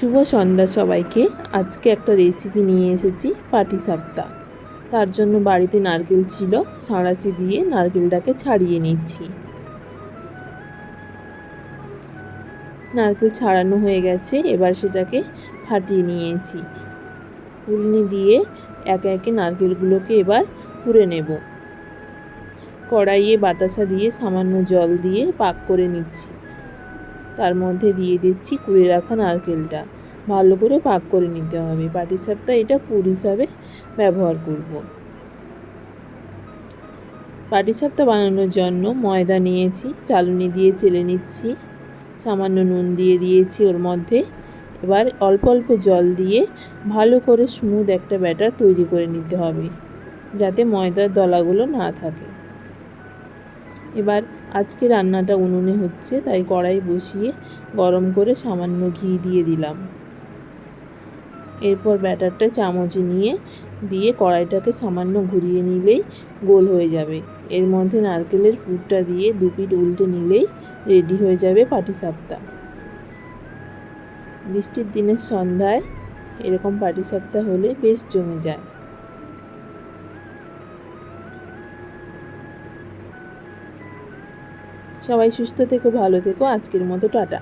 শুভ সন্ধ্যা সবাইকে। আজকে একটা রেসিপি নিয়ে এসেছি পাটিসাপ্তা তার জন্য বাড়িতে নারকেল ছিল, সাঁড়াশি দিয়ে নারকেলটাকে ছাড়িয়ে নিচ্ছি। নারকেল ছাড়ানো হয়ে গেছে, এবার সেটাকে ফাটিয়ে নিয়েছি। পুরনি দিয়ে একে একে নারকেলগুলোকে এবার পুড়ে নেব। কড়াইয়ে বাতাসা দিয়ে সামান্য জল দিয়ে পাক করে নিচ্ছি। তার মধ্যে দিয়ে দিচ্ছি কুড়ে রাখা নারকেলটা। ভালো করে পাক করে নিতে হবে। পাটিসাপটা এটা পুর হিসাবে ব্যবহার করব। পাটিসাপটা বানানোর জন্য ময়দা নিয়েছি, চালুনি দিয়ে চেলে নিচ্ছি, সামান্য নুন দিয়ে দিয়েছি ওর মধ্যে। এবার অল্প অল্প জল দিয়ে ভালো করে স্মুথ একটা ব্যাটার তৈরি করে নিতে হবে, যাতে ময়দার দলাগুলো না থাকে। এবার আজকে রান্নাটা উনুনে হচ্ছে, তাই কড়াই বসিয়ে গরম করে সামান্য ঘি দিয়ে দিলাম। এরপর ব্যাটারটা চামচে নিয়ে দিয়ে কড়াইটাকে সামান্য ঘুরিয়ে নিলেই গোল হয়ে যাবে। এর মধ্যে নারকেলের ফুটটা দিয়ে দু পিঠ উল্টে নিলেই রেডি হয়ে যাবে পাটিসাপটা। বৃষ্টির দিনের সন্ধ্যায় এরকম পাটিসাপটা হলে বেশ জমে যায়। সবাই সুস্থ থেকো ভালো থেকো। আজকের মতো টাটা।